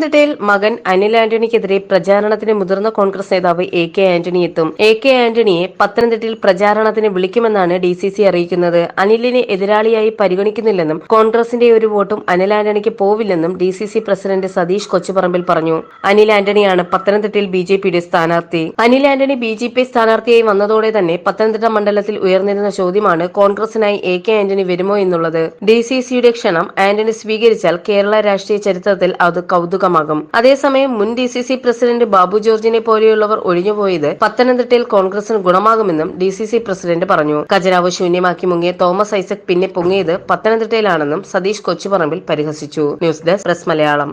പത്തനംതിട്ടയിൽ മകൻ അനിൽ ആന്റണിക്കെതിരെ പ്രചാരണത്തിന് മുതിർന്ന കോൺഗ്രസ് നേതാവ് എ കെ ആന്റണി എത്തും. എ കെ ആന്റണിയെ പത്തനംതിട്ടയിൽ പ്രചാരണത്തിന് വിളിക്കുമെന്നാണ് ഡി സി സി അറിയിക്കുന്നത്. അനിലിനെ എതിരാളിയായി പരിഗണിക്കുന്നില്ലെന്നും കോൺഗ്രസിന്റെ ഒരു വോട്ടും അനിൽ ആന്റണിക്ക് പോവില്ലെന്നും D C C president Satheesh Kochuparambil പറഞ്ഞു. അനിൽ ആന്റണിയാണ് പത്തനംതിട്ടയിൽ ബി ജെ പിയുടെ സ്ഥാനാർത്ഥി. Anil Antony B J P സ്ഥാനാർത്ഥിയായി വന്നതോടെ തന്നെ പത്തനംതിട്ട മണ്ഡലത്തിൽ ഉയർന്നിരുന്ന ചോദ്യമാണ് കോൺഗ്രസിനായി എ കെ ആന്റണി വരുമോ എന്നുള്ളത്. ഡി സി സിയുടെ ക്ഷണം ആന്റണി സ്വീകരിച്ചാൽ കേരള രാഷ്ട്രീയ ചരിത്രത്തിൽ അത് കൗതുകമാകും അതേസമയം മുൻ D C C president Babu ജോർജിനെ പോലെയുള്ളവർ ഒഴിഞ്ഞുപോയത് പത്തനംതിട്ടയിൽ കോൺഗ്രസിന് ഗുണമാകുമെന്നും ഡി സി സി പ്രസിഡന്റ് പറഞ്ഞു. ഖജനാവ് ശൂന്യമാക്കി മുങ്ങിയ തോമസ് ഐസക് പിന്നെ പൊങ്ങിയത് പത്തനംതിട്ടയിലാണെന്നും സതീഷ് കൊച്ചുപറമ്പിൽ പരിഹസിച്ചു. News desk press Malayalam.